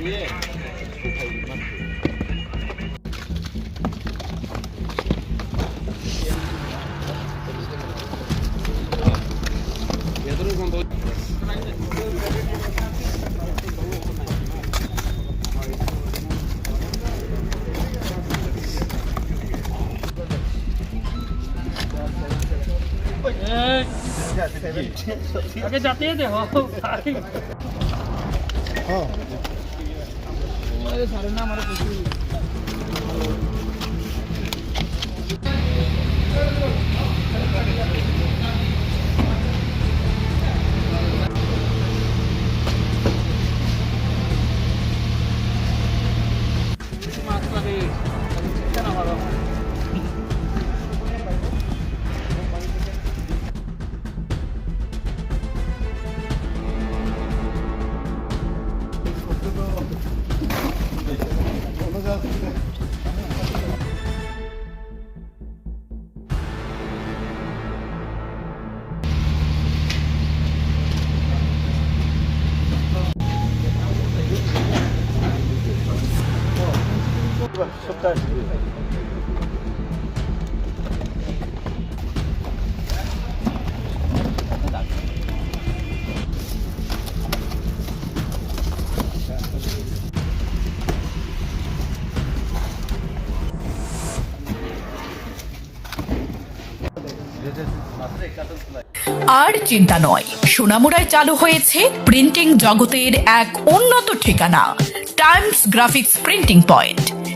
뒤에 소파 이만큼. आगे जाते हैं સારું ના મારે પૂછ્યું আর চিন্তা নয় সোনামুড়ায় চালু হয়েছে প্রিন্টিং জগতের এক উন্নত ঠিকানা টাইমস গ্রাফিক্স প্রিন্টিং পয়েন্ট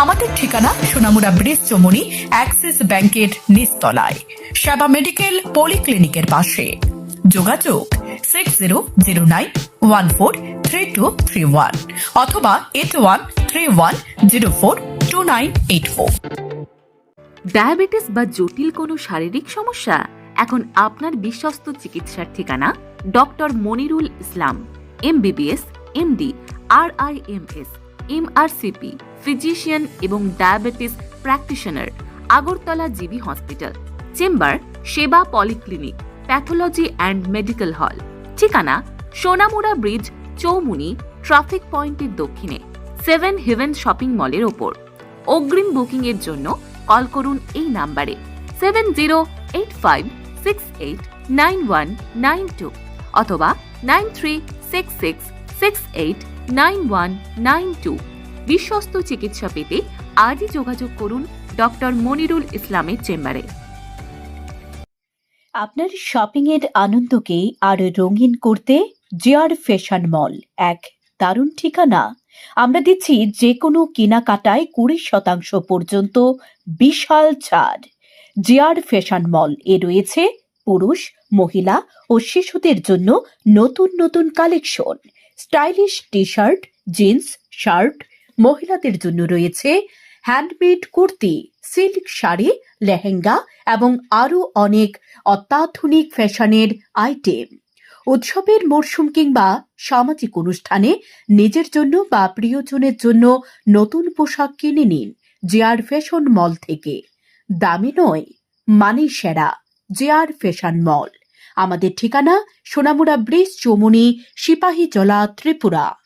আমাদের ঠিকানা সোনামুড়া ব্রিজ চমুনি অ্যাক্সিস ব্যাংকের নিচতলায়। সেবা মেডিকেল পলিক্লিনিকের পাশে। যোগাযোগ six zero zero nine one four three two three one অথবা eight one three one zero four two nine eight four diabetes বা জটিল কোনো শারীরিক সমস্যা? এখন আপনার বিশ্বস্ত চিকিৎসার ঠিকানা doctor Monirul Islam, MBBS, MD R I M S MRCP. Physician এবং diabetes practitioner, Agartala GB hospital, chamber, Seba polyclinic, pathology and medical hall. ঠিকানা, সোনামুড়া ব্রিজ, চৌমুনি, ট্রাফিক পয়েন্টের দক্ষিণে, সেভেন হেভেন শপিং মলের ওপর। অগ্রিম বুকিং এর জন্য কল করুন এই নাম্বারে, seven zero eight five six eight nine one nine two অথবা nine three six six six eight nine one nine two. বিশ্বস্ত চিকিৎসা পেতে আজই যোগাযোগ করুন ডক্টর মনিরুল ইসলামের চেম্বারে। আপনার শপিং এর আনন্দকে আরও রঙিন করতে জিআর ফ্যাশন মল এক দারুণ ঠিকানা। আমরা দিচ্ছি যে কোনো কেনাকাটায় কুড়ি শতাংশ পর্যন্ত বিশাল ছাড়। জিআর ফ্যাশন মল এ রয়েছে পুরুষ, মহিলা ও শিশুদের জন্য নতুন নতুন collection. Stylish T shirt jeans, shirt মহিলাদের জন্য রয়েছে হ্যান্ডমেড কুর্তি সিল্ক শাড়ি, লেহেঙ্গা এবং আরও অনেক অত্যাধুনিক ফ্যাশনের আইটেম উৎসবের মরশুম কিংবা সামাজিক অনুষ্ঠানে নিজের জন্য বা প্রিয়জনের জন্য নতুন পোশাক কিনে নিন জেআর ফ্যাশন মল থেকে। দামি নয় মানে সেরা জেআর ফ্যাশন মল আমাদের ঠিকানা সোনামুড়া ব্রিজ চৌমুনি সিপাহীজলা ত্রিপুরা।